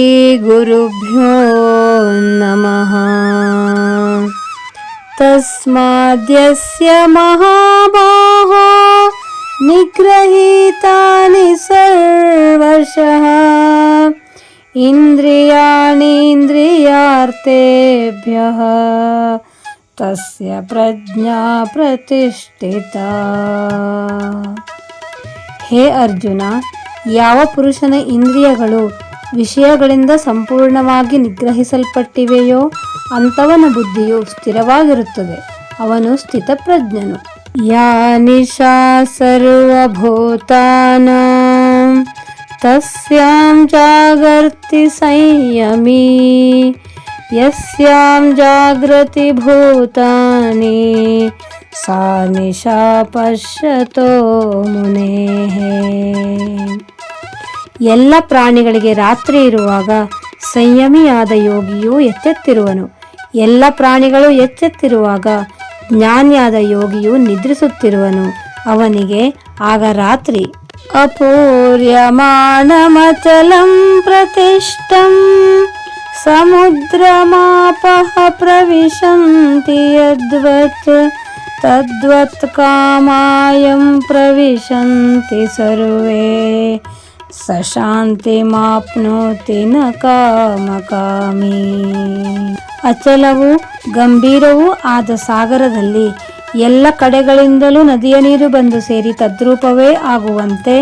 श्रीगुरुभ्यो नमः तस्माद्यस्य महाबाहो निग्रहीतानि सर्वशः इन्द्रियाणीन्द्रियार्थेभ्यः तस्य प्रज्ञा प्रतिष्ठिता ಹೇ ಅರ್ಜುನ ಯಾವ ಪುರುಷನ ಇಂದ್ರಿಯಗಳು ವಿಷಯಗಳಿಂದ ಸಂಪೂರ್ಣವಾಗಿ ನಿಗ್ರಹಿಸಲ್ಪಟ್ಟಿವೆಯೋ ಅಂಥವನ ಬುದ್ಧಿಯು ಸ್ಥಿರವಾಗಿರುತ್ತದೆ. ಅವನು ಸ್ಥಿತಪ್ರಜ್ಞನು. ಯಾ ನಿಶಾ ಸರ್ವಭೂತಾನ ತಸ್ಯಾಂ ಜಾಗರ್ತಿ ಸಂಯಮಿ, ಯಸ್ಯಾಂ ಜಾಗೃತಿ ಭೂತಾನಿ, ಸಾ ನಿಶಾ ಪಶ್ಯತೋ ಮುನೇಃ ಎಲ್ಲ ಪ್ರಾಣಿಗಳಿಗೆ ರಾತ್ರಿ ಇರುವಾಗ ಸಂಯಮಿಯಾದ ಯೋಗಿಯು ಎಚ್ಚೆತ್ತಿರುವನು. ಎಲ್ಲ ಪ್ರಾಣಿಗಳು ಎಚ್ಚೆತ್ತಿರುವಾಗ ಜ್ಞಾನಿಯಾದ ಯೋಗಿಯು ನಿದ್ರಿಸುತ್ತಿರುವನು. ಅವನಿಗೆ ಆಗ ರಾತ್ರಿ ಅಪೂರ್ಯಮಾಣಮಚಲಂ ಪ್ರತಿಷ್ಠಂ ಸಮುದ್ರಮಾಪಃ ಪ್ರವಿಶಂತಿ ಯದ್ವತ್ ತದ್ವತ್ ಕಾಮಾಯಂ ಪ್ರವಿಶಂತಿ ಸರ್ವೇ ಸ ಶಾಂತಿಮಾಪ್ನೋತಿ ನ ಕಾಮಕಾಮಿ ಅಚಲವೂ ಗಂಭೀರವೂ ಆದ ಸಾಗರದಲ್ಲಿ ಎಲ್ಲ ಕಡೆಗಳಿಂದಲೂ ನದಿಯ ನೀರು ಬಂದು ಸೇರಿ ತದ್ರೂಪವೇ ಆಗುವಂತೆ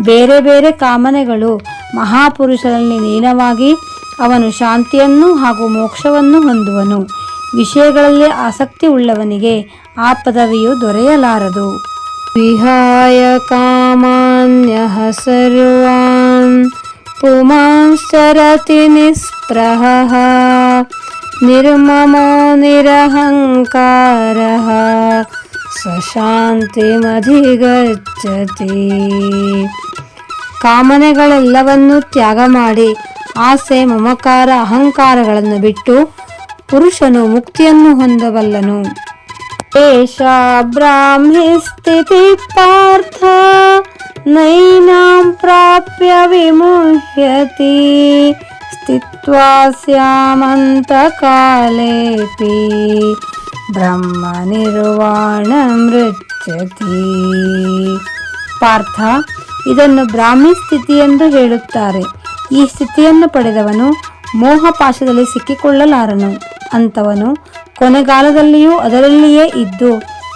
ಬೇರೆ ಬೇರೆ ಕಾಮನೆಗಳು ಮಹಾಪುರುಷರಲ್ಲಿ ಲೀನವಾಗಿ ಅವನು ಶಾಂತಿಯನ್ನು ಹಾಗೂ ಮೋಕ್ಷವನ್ನು ಹೊಂದುವನು. ವಿಷಯಗಳಲ್ಲಿ ಆಸಕ್ತಿ ಉಳ್ಳವನಿಗೆ ಆ ಪದವಿಯು ದೊರೆಯಲಾರದು. ವಿಹಾಯ ಕಾಮಾನ್ಯಃ ಸರ್ವಾನ್ ಪುಮಾಂಶ್ಚರತಿ ನಿಸ್ಪೃಹಃ निर्ममो निरहङ्कारः ಸ್ವಶಾಂತಿಮಧಿಗಚ್ಚತಿ ಕಾಮನೆಗಳೆಲ್ಲವನ್ನೂ ತ್ಯಾಗ ಮಾಡಿ ಆಸೆ, ಮಮಕಾರ, ಅಹಂಕಾರಗಳನ್ನು ಬಿಟ್ಟು ಪುರುಷನು ಮುಕ್ತಿಯನ್ನು ಹೊಂದಬಲ್ಲನು. ಏಷಾ ಬ್ರಾಹ್ಮಿ ಸ್ಥಿತಿ ಪಾರ್ಥ ನೈನಾಂ ಪ್ರಾಪ್ಯ ವಿಮುಹ್ಯತಿ स्यामन्तकालेऽपि ಸ್ಯಾಮಂತ ಕಾಲೇಪಿ ಬ್ರಹ್ಮ ನಿರ್ವಾಣ ಮೃಚ್ಯತಿ ಪಾರ್ಥ, ಇದನ್ನು ಬ್ರಾಹ್ಮಿ ಸ್ಥಿತಿ ಎಂದು ಹೇಳುತ್ತಾರೆ. ಈ ಸ್ಥಿತಿಯನ್ನು ಪಡೆದವನು ಮೋಹಪಾಶದಲ್ಲಿ ಸಿಕ್ಕಿಕೊಳ್ಳಲಾರನು. ಅಂತವನು ಕೊನೆಗಾಲದಲ್ಲಿಯೂ ಅದರಲ್ಲಿಯೇ ಇದ್ದು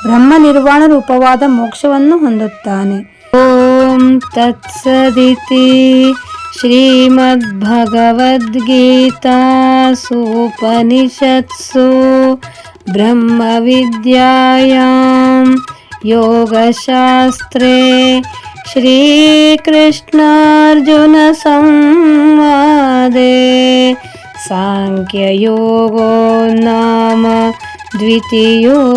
ಬ್ರಹ್ಮ ನಿರ್ವಾಣ ರೂಪವಾದ ಮೋಕ್ಷವನ್ನು ಹೊಂದುತ್ತಾನೆ ಓಂ ತತ್ಸದಿತಿ ಶ್ರೀಮದ್ಭಗವದ್ಗೀತಾಸೂಪನಿಷತ್ಸು ब्रह्मविद्यायां योगशास्त्रे श्रीकृष्णार्जुनसंवादे साङ्ख्ययोगो नाम द्वितीयोऽध्यायः।